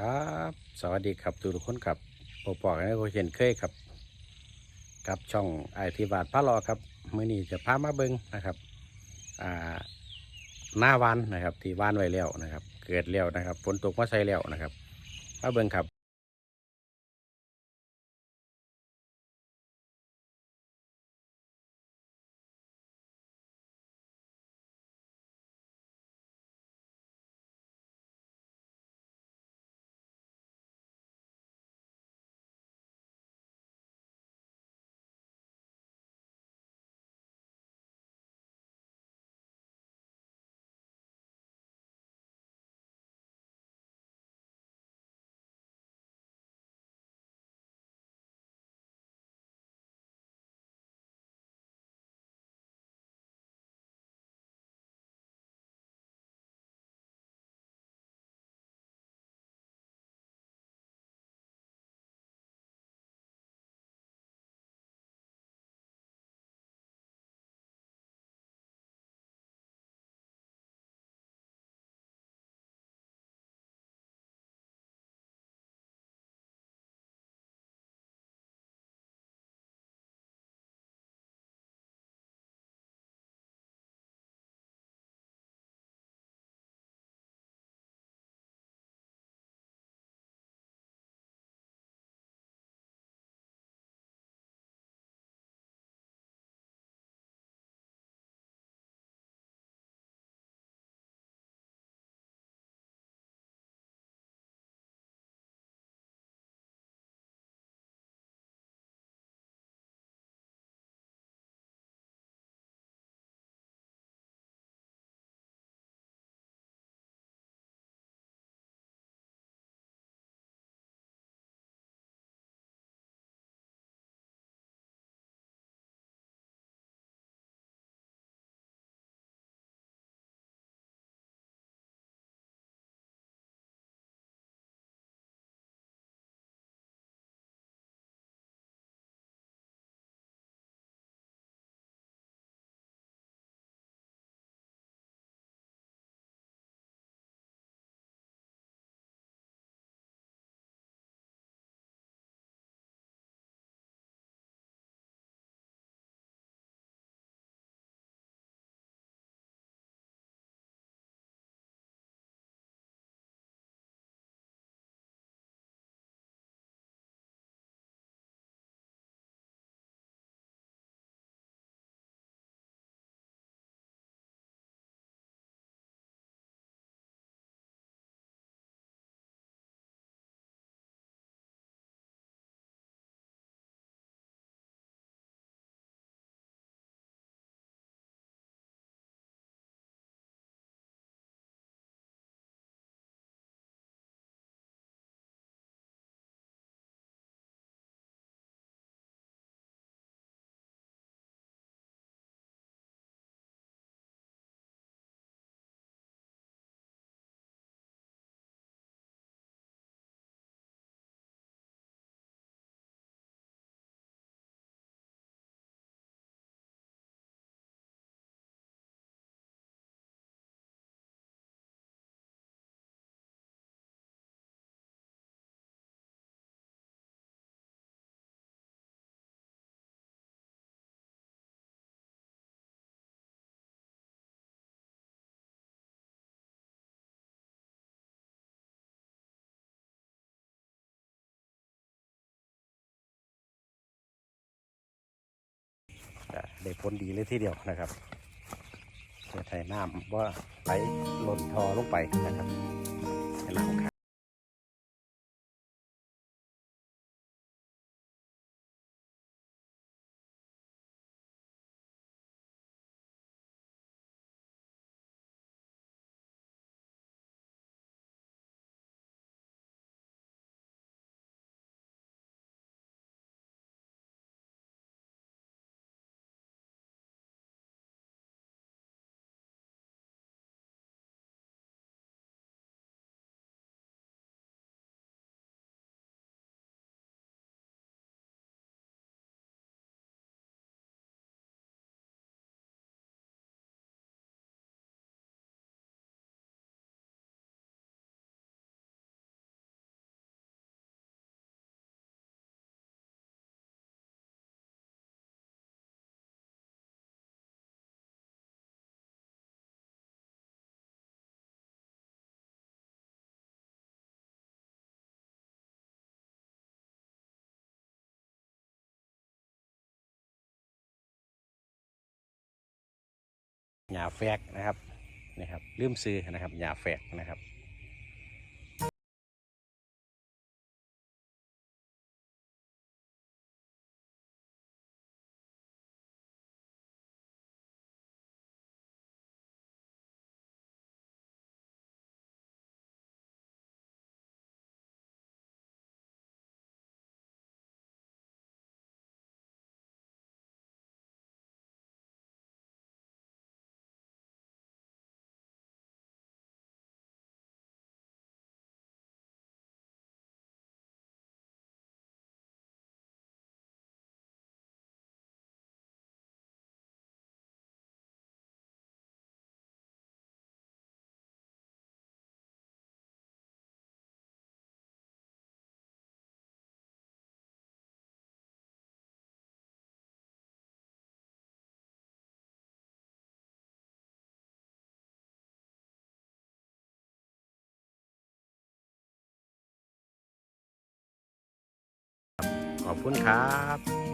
ครับ สวัสดีครับทุกคนครับปอปอกให้เห็นเคยครับกับช่องไอทีบาทพระรอครับเมื่อนี้จะพามาเบิงนะครับอ่าหน้าวันนะครับ ที่ว่านไว้แล้วนะครับ เกิดแล้วนะครับฝนตกมาใส่แล้วนะครับมาเบิงครับ ได้ผลดีเลยทีเดียวนะครับจะใส่น้ำว่าไปลหล่นทอลงไปนะครับให้เราค่ะ หญ้าแฝกนะครับนะครับลืมซื้อนะครับหญ้าแฝกนะครับ คุณครับ